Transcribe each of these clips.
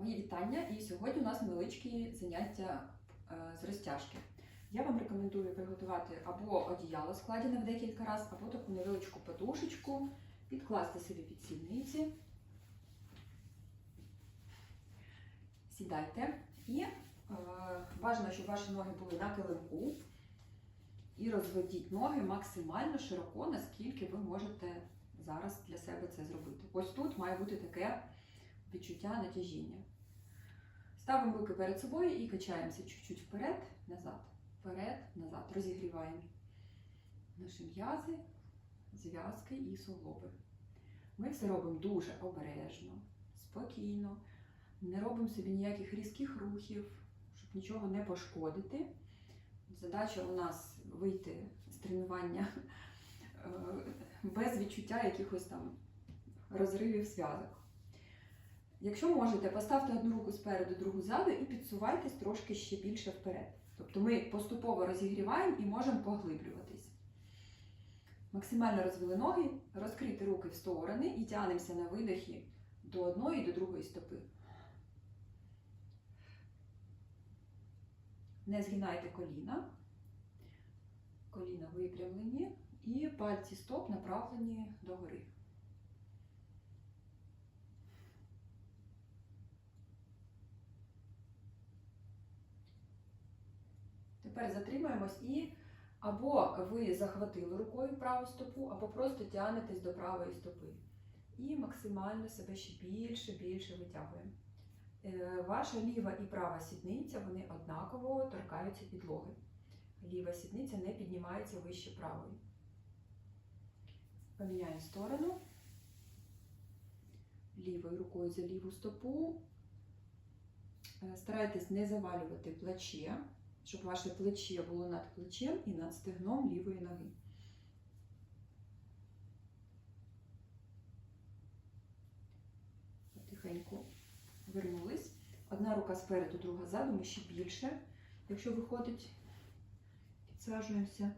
Мої вітання, і сьогодні у нас невеличкі заняття е, з розтяжки. Я вам рекомендую приготувати або одіяло складене в декілька разів, або таку невеличку подушечку, підкласти собі під сідниці. Сідайте і е, бажано, щоб ваші ноги були на килимку. І розведіть ноги максимально широко, наскільки ви можете зараз для себе це зробити. Ось тут має бути таке відчуття натяжіння. Ставимо руки перед собою і качаємося чуть-чуть вперед, назад, вперед, назад. Розігріваємо наші м'язи, зв'язки і суглоби. Ми все робимо дуже обережно, спокійно, не робимо собі ніяких різких рухів, щоб нічого не пошкодити. Задача у нас вийти з тренування е, без відчуття якихось там розривів зв'язок. Якщо можете, поставте одну руку спереду, другу ззаду і підсувайтесь трошки ще більше вперед. Тобто ми поступово розігріваємо і можемо поглиблюватись. Максимально розвели ноги, розкрийте руки в сторони і тягнемося на видихі до одної і до другої стопи. Не згинайте коліна. Коліна випрямлені і пальці стоп направлені догори. Тепер затримаємось і або ви захватили рукою праву стопу, або просто тягнетесь до правої стопи. І максимально себе ще більше, більше витягуємо. Е, Ваша ліва і права сідниця вони однаково торкаються підлоги. Ліва сідниця не піднімається вище правої. Поміняємо сторону. Лівою рукою за ліву стопу. Е, Старайтесь не завалювати плече, щоб ваше плече було над плечем і над стегном лівої ноги. Потихеньку вернулись. Одна рука спереду, друга ззаду, ми ще більше. Якщо виходить, підсаджуємося.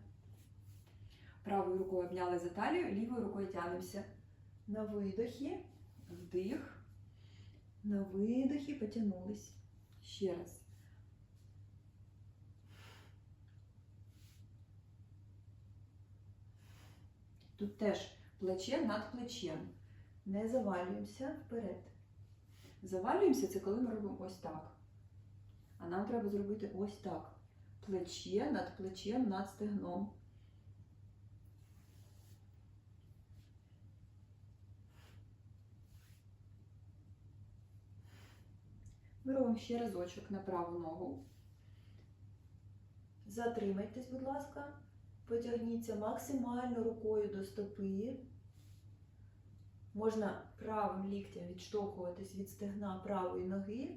Правою рукою обняли за талію, лівою рукою тягнемося на видохі, вдих, на видохі потягнулись. Ще раз. Тут теж плече над плечем. Не завалюємося вперед. Завалюємося це коли ми робимо ось так. А нам треба зробити ось так. Плече над плечем над стегном. Ми ще разочок на праву ногу. Затримайтесь, будь ласка. Потягніться максимально рукою до стопи. Можна правим ліктем відштовхуватись від стегна правої ноги.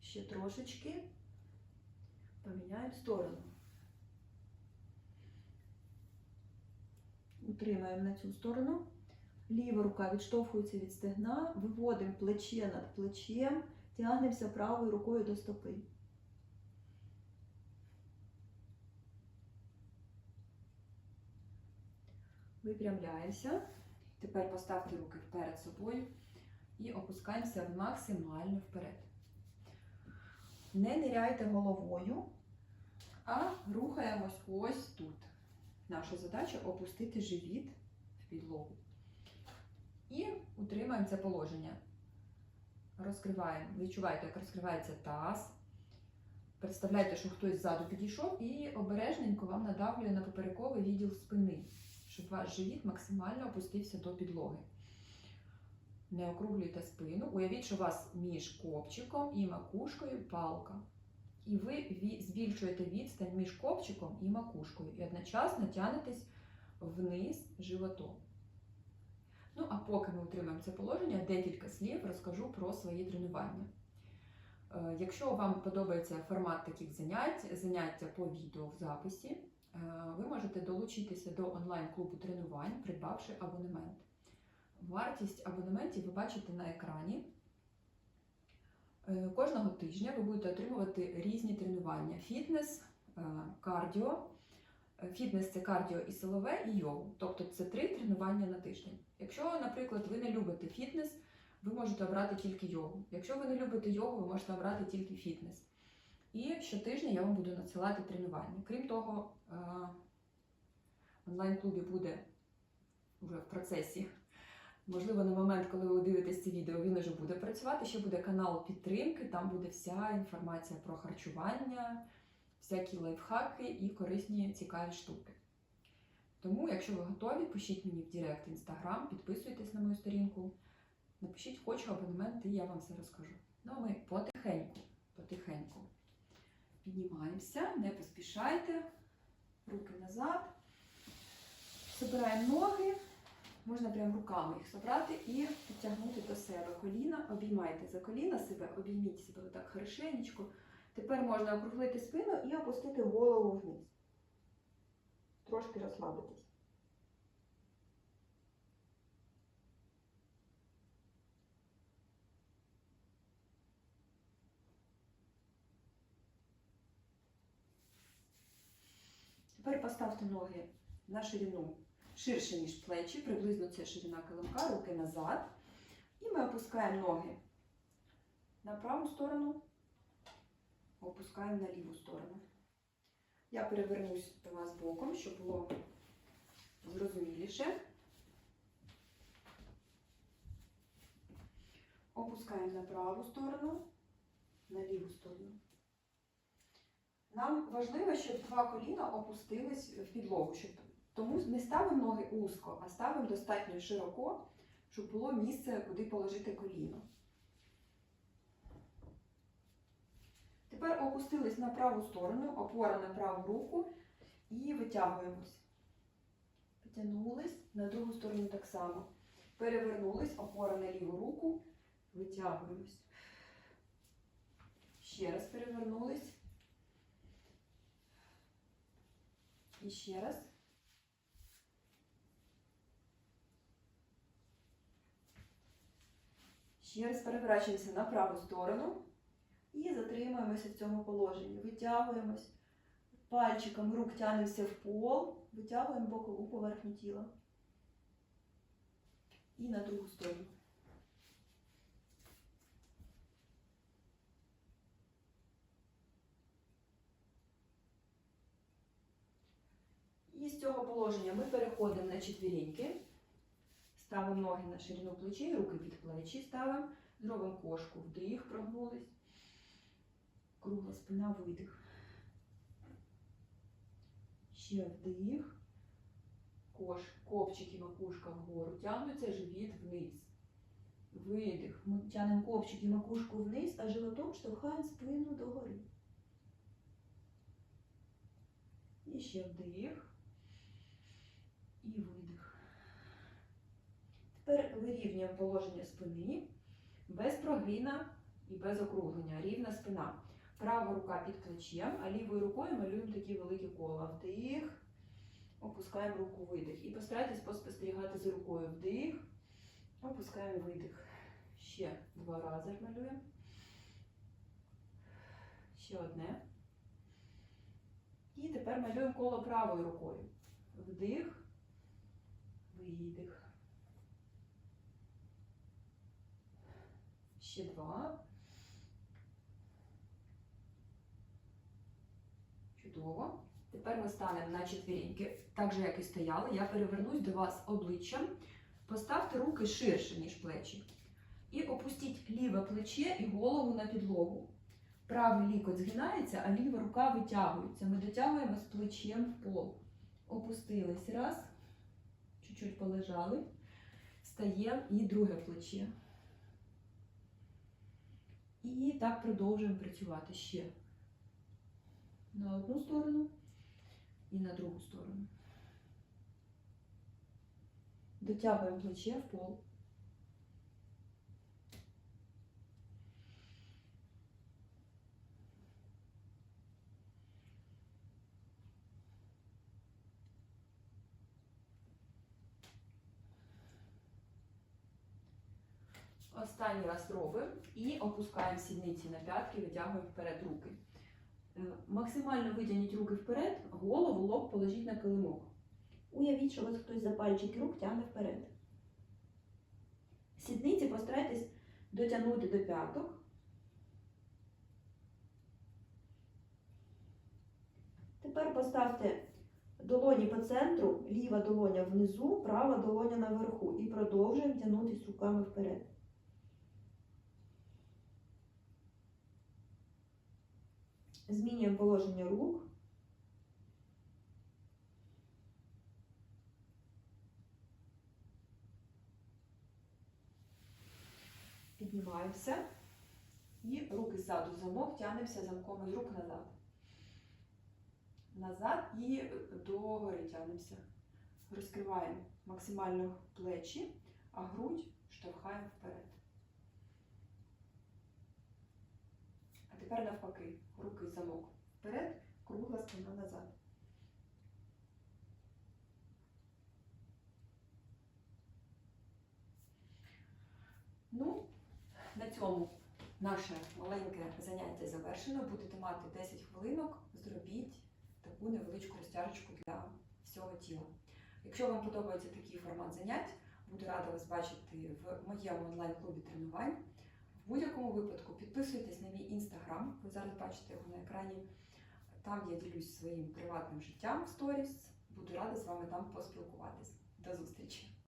Ще трошечки. Поміняємо сторону. Утримаємо на цю сторону. Ліва рука відштовхується від стегна, виводимо плече над плечем, тягнемося правою рукою до стопи. Випрямляємося. Тепер поставте руки перед собою і опускаємося максимально вперед. Не ниряйте головою, а рухаємось ось тут. Наша задача опустити живіт в підлогу. І утримаємо це положення. Розкриваємо, відчуваєте, як розкривається таз. Представляєте, що хтось ззаду підійшов і обережненько вам надавлює на поперековий відділ спини, щоб ваш живіт максимально опустився до підлоги. Не округлюйте спину. Уявіть, що у вас між копчиком і макушкою палка. І ви збільшуєте відстань між копчиком і макушкою. І одночасно тягнетесь вниз животом. Ну, а поки ми утримаємо це положення, декілька слів розкажу про свої тренування. Е, Якщо вам подобається формат таких занять, заняття по відео в записі, ви можете долучитися до онлайн-клубу тренувань, придбавши абонемент. Вартість абонементів ви бачите на екрані. Е, Кожного тижня ви будете отримувати різні тренування: фітнес, е, кардіо. Е, Фітнес це кардіо і силове, і йогу. Тобто це три тренування на тиждень. Якщо, наприклад, ви не любите фітнес, ви можете обрати тільки йогу. Якщо ви не любите йогу, ви можете обрати тільки фітнес. І щотижня я вам буду надсилати тренування. Крім того, е, в онлайн-клубі буде вже в процесі. Можливо, на момент, коли ви дивитесь це відео, він вже буде працювати. Ще буде канал підтримки, там буде вся інформація про харчування, всякі лайфхаки і корисні цікаві штуки. Тому, якщо ви готові, пишіть мені в Директ Інстаграм, підписуйтесь на мою сторінку, напишіть хочу абонемент, і я вам все розкажу. Ну а ми потихеньку, потихеньку піднімаємося, не поспішайте, руки назад, собираємо ноги. Можна прям руками їх собрати і підтягнути до себе коліна. Обіймайте за коліна себе, обійміть себе отак хорошенечко. Тепер можна округлити спину і опустити голову вниз. Трошки розслабитись. Тепер поставте ноги на ширину ширше, ніж плечі, приблизно це ширина килимка, руки назад. І ми опускаємо ноги на праву сторону, опускаємо на ліву сторону. Я перевернусь до вас боком, щоб було зрозуміліше. Опускаємо на праву сторону, на ліву сторону. Нам важливо, щоб два коліна опустились в підлогу, щоб тому не ставимо ноги узко, а ставимо достатньо широко, щоб було місце, куди положити коліно. Тепер опустились на праву сторону, опора на праву руку і витягуємось. Потягнулись, на другу сторону так само. Перевернулись, опора на ліву руку, витягуємось. Ще раз перевернулись. І ще раз. Ще раз переворачуємося на праву сторону і затримуємося в цьому положенні. Витягуємось, пальчиком рук тягнемося в пол, витягуємо бокову поверхню тіла. І на другу сторону. І з цього положення ми переходимо на четвіріньки. Ставимо ноги на ширину плечей, руки під плечі ставимо. Зробимо кошку, вдих, прогнулись. Кругла спина, видих. Ще вдих. Кош, і макушка вгору. Тягнуться живіт вниз. Видих. Ми копчик і макушку вниз, а животом штовхаємо спину догори. І ще вдих. І видих. Тепер вирівнюємо положення спини без прогина і без округлення. Рівна спина. Права рука під плечем, а лівою рукою малюємо такі великі кола. Вдих. Опускаємо руку видих. І постарайтесь поспостерігати за рукою. Вдих. Опускаємо видих. Ще два рази малюємо. Ще одне. І тепер малюємо коло правою рукою. Вдих. Видих. Ще два. Чудово. Тепер ми станемо на четвіріньки. Так же, як і стояли, я перевернусь до вас обличчям. Поставте руки ширше, ніж плечі. І опустіть ліве плече і голову на підлогу. Правий лікоть згинається, а ліва рука витягується. Ми дотягуємо з плечем в пол. Опустились раз. Чуть-чуть полежали. Встаємо і друге плече. І так продовжуємо працювати ще на одну сторону і на другу сторону. Дотягуємо плече в пол. Останній раз робимо і опускаємо сідниці на п'ятки, витягуємо вперед руки. Е, Максимально витягніть руки вперед, голову, лоб положіть на килимок. Уявіть, що вас хтось за пальчики рук тягне вперед. Сідниці постарайтесь дотягнути до п'яток. Тепер поставте долоні по центру, ліва долоня внизу, права долоня наверху. І продовжуємо тягнутися руками вперед. Змінюємо положення рук. Піднімаємося. І руки ззаду замок, тягнемося замком із рук назад. Назад і догори тягнемося. Розкриваємо максимально плечі, а грудь штовхаємо вперед. А тепер навпаки, руки замок вперед, кругла спина назад. Ну, на цьому наше маленьке заняття завершено. Будете мати 10 хвилинок, зробіть таку невеличку розтяжечку для всього тіла. Якщо вам подобається такий формат занять, буду рада вас бачити в моєму онлайн-клубі тренувань. В будь-якому випадку підписуйтесь на мій інстаграм, ви зараз бачите його на екрані. Там я ділюсь своїм приватним життям в сторіс. Буду рада з вами там поспілкуватись. До зустрічі!